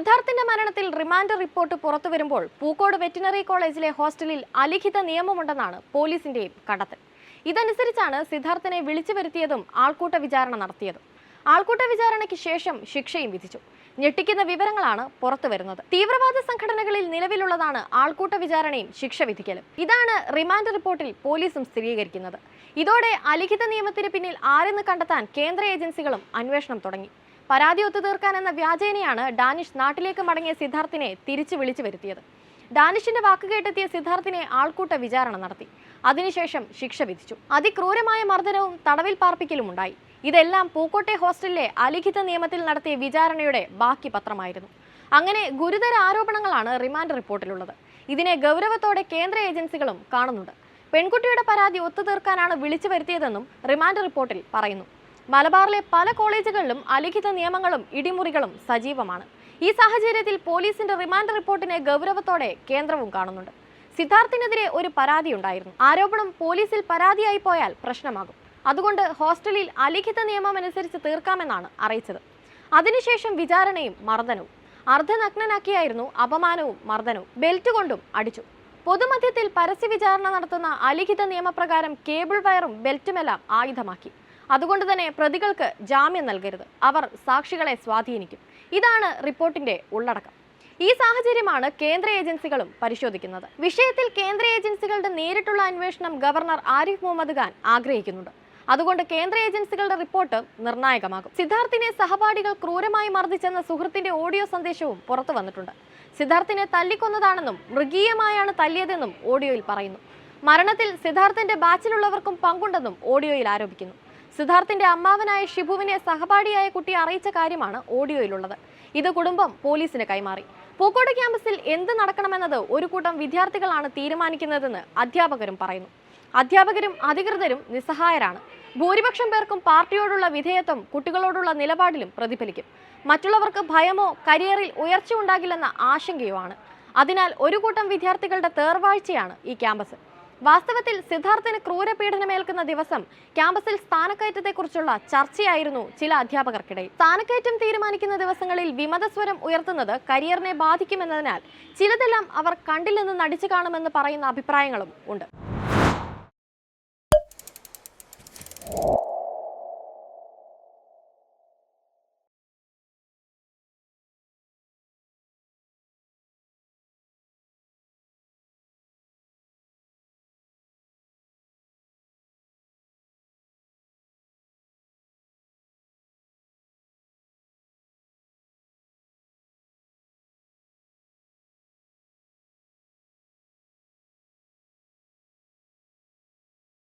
സിദ്ധാർത്ഥിന്റെ മരണത്തിൽ remand report പുറത്തു വരുമ്പോൾ പൂക്കോട് വെറ്റിനറി കോളേജിലെ ഹോസ്റ്റലിൽ അലിഖിത നിയമമുണ്ടെന്നാണ് പോലീസിന്റെയും കണ്ടെത്തൽ. ഇതനുസരിച്ചാണ് സിദ്ധാർത്ഥിനെ വിളിച്ചു വരുത്തിയതും ആൾക്കൂട്ട വിചാരണ നടത്തിയതും. ആൾക്കൂട്ട വിചാരണയ്ക്ക് ശേഷം ശിക്ഷയും വിധിച്ചു. ഞെട്ടിക്കുന്ന വിവരങ്ങളാണ് പുറത്തു വരുന്നത്. തീവ്രവാദ സംഘടനകളിൽ നിലവിലുള്ളതാണ് ആൾക്കൂട്ട വിചാരണയും ശിക്ഷ വിധിക്കലും. ഇതാണ് റിമാൻഡ് റിപ്പോർട്ടിൽ പോലീസും സ്ഥിരീകരിക്കുന്നത്. ഇതോടെ അലിഖിത നിയമത്തിന് പിന്നിൽ ആരെന്ന് കണ്ടെത്താൻ കേന്ദ്ര ഏജൻസികളും അന്വേഷണം തുടങ്ങി. പരാതി ഒത്തുതീർക്കാൻ എന്ന വ്യാജേനയാണ് ഡാനിഷ് നാട്ടിലേക്ക് മടങ്ങിയ സിദ്ധാർത്ഥിനെ തിരിച്ചു വിളിച്ചു വരുത്തിയത്. ഡാനിഷിന്റെ വാക്കുകേട്ടെത്തിയ സിദ്ധാർത്ഥിനെ ആൾക്കൂട്ട വിചാരണ നടത്തി. അതിനുശേഷം ശിക്ഷ വിധിച്ചു. അതിക്രൂരമായ മർദ്ദനവും തടവിൽ പാർപ്പിക്കലും ഉണ്ടായി ഇതെല്ലാം പൂക്കോട്ടെ ഹോസ്റ്റലിലെ അലിഖിത നിയമത്തിൽ നടത്തിയ വിചാരണയുടെ ബാക്കി പത്രമായിരുന്നു. അങ്ങനെ ഗുരുതര ആരോപണങ്ങളാണ് റിമാൻഡ് റിപ്പോർട്ടിലുള്ളത്. ഇതിനെ ഗൗരവത്തോടെ കേന്ദ്ര ഏജൻസികളും കാണുന്നുണ്ട്. പെൺകുട്ടിയുടെ പരാതി ഒത്തുതീർക്കാനാണ് വിളിച്ചു വരുത്തിയതെന്നും റിമാൻഡ് റിപ്പോർട്ടിൽ പറയുന്നു. മലബാറിലെ പല കോളേജുകളിലും അലിഖിത നിയമങ്ങളും ഇടിമുറികളും സജീവമാണ്. ഈ സാഹചര്യത്തിൽ പോലീസിന്റെ റിമാൻഡ് റിപ്പോർട്ടിനെ ഗൗരവത്തോടെ കേന്ദ്രവും കാണുന്നുണ്ട്. സിദ്ധാർത്ഥിനെതിരെ ഒരു പരാതി ഉണ്ടായിരുന്നു. ആരോപണം പോലീസിൽ പരാതിയായി പോയാൽ പ്രശ്നമാകും. അതുകൊണ്ട് ഹോസ്റ്റലിൽ അലിഖിത നിയമം അനുസരിച്ച് തീർക്കാമെന്നാണ് അറിയിച്ചത്. അതിനുശേഷം വിചാരണയും മർദ്ദനവും. അർദ്ധനഗ്നനാക്കിയായിരുന്നു അപമാനവും മർദ്ദനവും. ബെൽറ്റ് കൊണ്ടും അടിച്ചു. പൊതുമധ്യത്തിൽ പരസ്യ വിചാരണ നടത്തുന്ന അലിഖിത നിയമപ്രകാരം കേബിൾ വയറും ബെൽറ്റുമെല്ലാം ആയുധമാക്കി. അതുകൊണ്ട് തന്നെ പ്രതികൾക്ക് ജാമ്യം നൽകരുത്. അവർ സാക്ഷികളെ സ്വാധീനിക്കും. ഇതാണ് റിപ്പോർട്ടിന്റെ ഉള്ളടക്കം. ഈ സാഹചര്യമാണ് കേന്ദ്ര ഏജൻസികളും പരിശോധിക്കുന്നത്. വിഷയത്തിൽ കേന്ദ്ര ഏജൻസികളുടെ നേരിട്ടുള്ള അന്വേഷണം ഗവർണർ ആരിഫ് മുഹമ്മദ് ഖാൻ ആഗ്രഹിക്കുന്നുണ്ട്. അതുകൊണ്ട് കേന്ദ്ര ഏജൻസികളുടെ റിപ്പോർട്ട് നിർണായകമാകും. സിദ്ധാർത്ഥിനെ സഹപാഠികൾ ക്രൂരമായി മർദ്ദിച്ചെന്ന സുഹൃത്തിന്റെ ഓഡിയോ സന്ദേശവും പുറത്തു വന്നിട്ടുണ്ട്. സിദ്ധാർത്ഥിനെ തല്ലിക്കൊന്നതാണെന്നും മൃഗീയമായാണ് തല്ലിയതെന്നും ഓഡിയോയിൽ പറയുന്നു. മരണത്തിൽ സിദ്ധാർത്ഥിന്റെ ബാച്ചിലുള്ളവർക്കും പങ്കുണ്ടെന്നും ഓഡിയോയിൽ ആരോപിക്കുന്നു. സിദ്ധാർത്ഥിന്റെ അമ്മാവനായ ഷിബുവിനെ സഹപാഠിയായ കുട്ടി അറിയിച്ച കാര്യമാണ് ഓഡിയോയിലുള്ളത്. ഇത് കുടുംബം പോലീസിന് കൈമാറി. പൂക്കോട് ക്യാമ്പസിൽ എന്ത് നടക്കണമെന്നത് ഒരു കൂട്ടം വിദ്യാർത്ഥികളാണ് തീരുമാനിക്കുന്നതെന്ന് അധ്യാപകരും പറയുന്നു. അധ്യാപകരും അധികൃതരും നിസ്സഹായരാണ്. ഭൂരിപക്ഷം പേർക്കും പാർട്ടിയോടുള്ള വിധേയത്വം കുട്ടികളോടുള്ള നിലപാടിലും പ്രതിഫലിക്കും. മറ്റുള്ളവർക്ക് ഭയമോ കരിയറിൽ ഉയർച്ച ഉണ്ടാകില്ലെന്ന ആശങ്കയോ ആണ് അതിനാൽ ഒരു കൂട്ടം വിദ്യാർത്ഥികളുടെ തേർവാഴ്ചയാണ് ഈ ക്യാമ്പസ്. വാസ്തവത്തിൽ സിദ്ധാർത്ഥിന് ക്രൂരപീഡനമേൽക്കുന്ന ദിവസം ക്യാമ്പസിൽ സ്ഥാനക്കയറ്റത്തെക്കുറിച്ചുള്ള ചർച്ചയായിരുന്നു ചില അധ്യാപകർക്കിടയിൽ. സ്ഥാനക്കയറ്റം തീരുമാനിക്കുന്ന ദിവസങ്ങളിൽ വിമതസ്വരം ഉയർത്തുന്നത് കരിയറിനെ ബാധിക്കുമെന്നതിനാൽ ചിലതെല്ലാം അവർ കണ്ടില്ലെന്ന് നടിച്ചു കാണുമെന്ന് പറയുന്ന അഭിപ്രായങ്ങളും ഉണ്ട്.